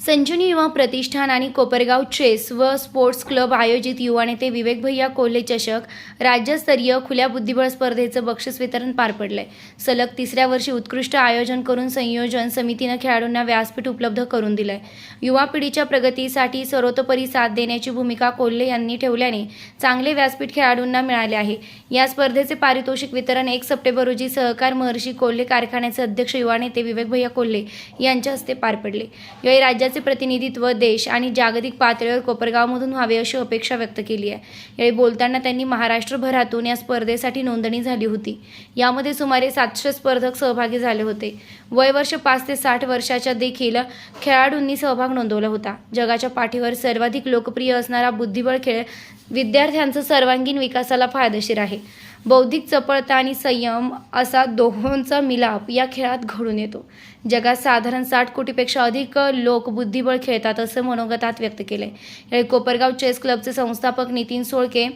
संजीवनी युवा प्रतिष्ठान आणि कोपरगाव चेस व स्पोर्ट्स क्लब आयोजित युवा नेते विवेक भैया कोल्हे चषक राज्यस्तरीय खुल्या बुद्धिबळ स्पर्धेचं बक्षीस वितरण पार पडलंय. सलग तिसऱ्या वर्षी उत्कृष्ट आयोजन करून संयोजन समितीनं खेळाडूंना व्यासपीठ उपलब्ध करून दिलंय. युवा पिढीच्या प्रगतीसाठी सर्वतोपरी साथ देण्याची भूमिका कोल्हे यांनी ठेवल्याने चांगले व्यासपीठ खेळाडूंना मिळाले आहे. या स्पर्धेचे पारितोषिक वितरण एक सप्टेंबर रोजी सहकार महर्षी कोल्हे कारखान्याचे अध्यक्ष युवा नेते विवेक भैया कोल्हे यांच्या हस्ते पार पडले. यावेळी राज्याचे प्रतिनिधित्व देश आणि जागतिक पातळीवर कोपरगावमधून व्हावे अशी अपेक्षा व्यक्त केली आहे. यावेळी बोलताना त्यांनी महाराष्ट्रभरातून या स्पर्धेसाठी नोंदणी झाली होती. यामध्ये सुमारे सातशे स्पर्धक सहभागी झाले होते. वय वर्ष पाच ते साठ वर्षाच्या देखील खेळाडूंनी सहभाग नोंदवला होता. जगाच्या पाठीवर सर्वाधिक लोकप्रिय असणारा बुद्धिबळ खेळ विद्यार्थ्यांचा सर्वांगीण विकासाला फायदेशीर आहे. बौद्धिक चपळता आणि संयम असा दोहोंचा मिलाप या खेळात घडून येतो. जगात साधारण साठ कोटीपेक्षा अधिक लोक बुद्धिबळ खेळतात असं मनोगतात व्यक्त केलं आहे कोपरगाव चेस क्लबचे संस्थापक नितीन सोळके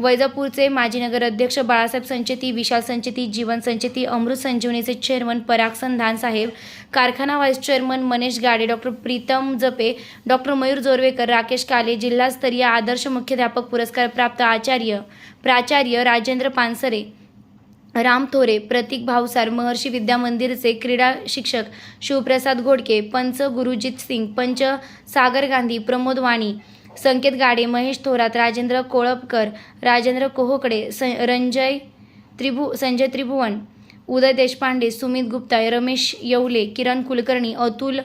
वैजापूरचे माजी नगर अध्यक्ष बाळासाहेब संचेती विशाल संचेती जीवन संचेती अमृत संजीवनीचे चेअरमन पराग संधान साहेब कारखाना vice chairman Manesh Gade doctor Pritam Jape doctor Mayur Jorvekar Rakesh काले जिल्हास्तरीय आदर्श मुख्याध्यापक पुरस्कार प्राप्त आचार्य प्राचार्य राजेंद्र पानसरे राम थोरे प्रतीक भावसार महर्षी विद्या मंदिरचे क्रीडा शिक्षक शिवप्रसाद घोडके पंच गुरुजीत सिंग पंच सागर गांधी प्रमोद वाणी संकेत गाडे महेश थोरात राजेंद्र कोळपकर राजेंद्र कोहोकडे स रंजय त्रिभु संजय त्रिभुवन उदय देशपांडे सुमित गुप्ता रमेश येवले किरण कुलकर्णी अतुल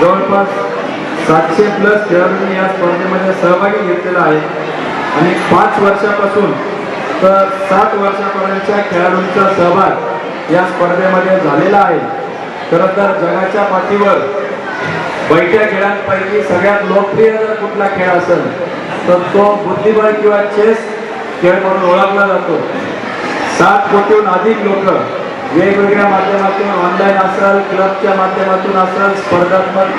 जवळपास सातशे प्लस खेळाडूंनी या स्पर्धेमध्ये सहभागी घेतलेला आहे. आणि पाच वर्षापासून तर सात वर्षापर्यंतच्या खेळाडूंचा सहभाग या स्पर्धेमध्ये झालेला आहे. खरं तर जगाच्या पाठीवर बैठ्या खेळांपैकी सगळ्यात लोकप्रिय जर कुठला खेळ असेल तर तो बुद्धिबळ किंवा चेस खेळ म्हणून ओळखला जातो. सात कोटीहून अधिक लोक वेगवेगळ्या माध्यमातून ऑनलाईन असेल क्लबच्या माध्यमातून असेल स्पर्धात्मक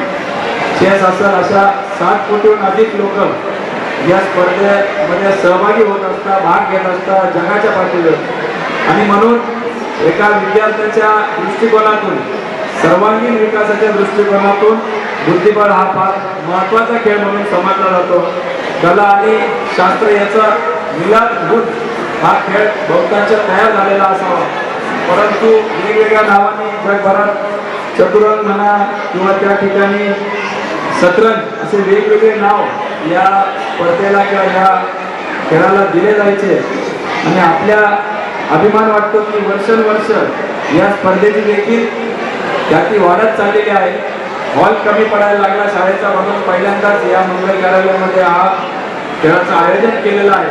चेस असेल अशा सात कोटीहून अधिक लोक या स्पर्धेमध्ये सहभागी होत असता भाग घेत असता जगाच्या पाठीवर. आणि म्हणून एका विद्यार्थ्याच्या दृष्टिकोनातून सर्वांगीण विकासाच्या दृष्टिकोनातून बुद्धिबळ हा फार महत्त्वाचा खेळ म्हणून समजला जातो. कला आणि शास्त्र याचा मिलाभूत हा खेळ बहुतांश तयार झालेला असावा. परंतु वेगवेगळ्या नावाने जगभरात चतुरंग म्हणा किंवा त्या ठिकाणी सतरंग असे वेगवेगळे नाव या स्पर्धेला किंवा या खेळाला दिले जायचे. आणि आपल्या अभिमान वाटतो की वर्षानुवर्ष या स्पर्धेची देखील ख्याती वाढत चाललेली आहे. हॉल कमी पडायला लागला. शाळेचा म्हणून पहिल्यांदाच या मुंबई कार्यालयामध्ये हा खेळाचं आयोजन केलेलं आहे.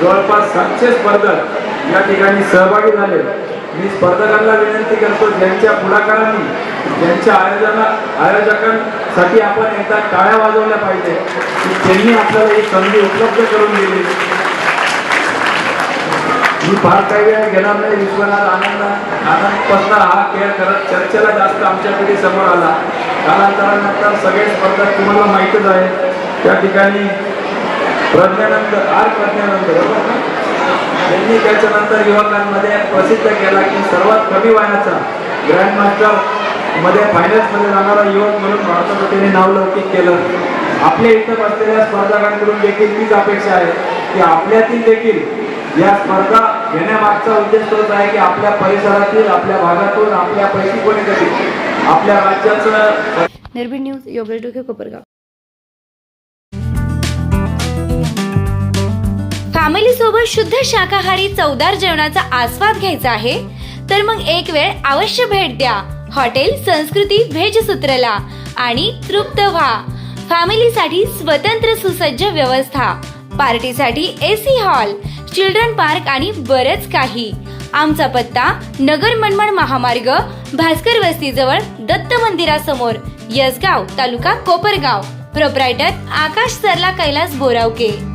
जवळपास सातशे स्पर्धक या ठिकाणी सहभागी झाले. मी स्पर्धकांना विनंती करतो ज्यांच्या पुढाकारांनी ज्यांच्या आयोजना साठी आपण एकदा टाळ्या वाजवल्या पाहिजे. की त्यांनी आपल्याला ही संधी उपलब्ध करून दिली. मी फार काही वेळ घेणार नाही विश्वनाथ आनंद आनंदपासून हा खेळ करत चर्चेला जास्त आमच्या पिढी समोर आला. कालांतरानंतर सगळे स्पर्धक तुम्हाला माहितच आहे. त्या ठिकाणी प्रज्ञानंद आर प्रज्ञानंद त्यांनी त्याच्यानंतर युवकांमध्ये प्रसिद्ध केला की सर्वात कमी वयाचा ग्रँडमास्टर मध्ये फायनल्समध्ये जाणारा युवक म्हणून भारताचं त्यांनी नावलौकिक केलं. आपल्या इतर असलेल्या स्पर्धकांकडून देखील हीच अपेक्षा आहे की आपल्यातील देखील या स्पर्धा घेण्यामागचा उद्देश तोच आहे की आपल्या परिसरातील आपल्या भागातून आपल्यापैकी कोणीतरी आपल्या राज्याचं निर्भीड न्यूज योगेश डोके कोपरगाव. फॅमिली सोबत शुद्ध शाकाहारी चवदार जेवणाचा आस्वाद घ्यायचा आहे तर मग एक वेळ अवश्य भेट द्या. हॉटेल संस्कृती व्हेज सूत्रला आणि तृप्त व्हा. फॅमिलीसाठी स्वतंत्र सुसज्ज व्यवस्था. पार्टीसाठी एसी हॉल चिल्ड्रन पार्क आणि बरच काही. आमचा पत्ता नगर मनमाड महामार्ग भास्कर वस्तीजवळ दत्त मंदिरासमोर यसगाव तालुका कोपरगाव. प्रोप्रायटर आकाश सरला कैलास बोरावके.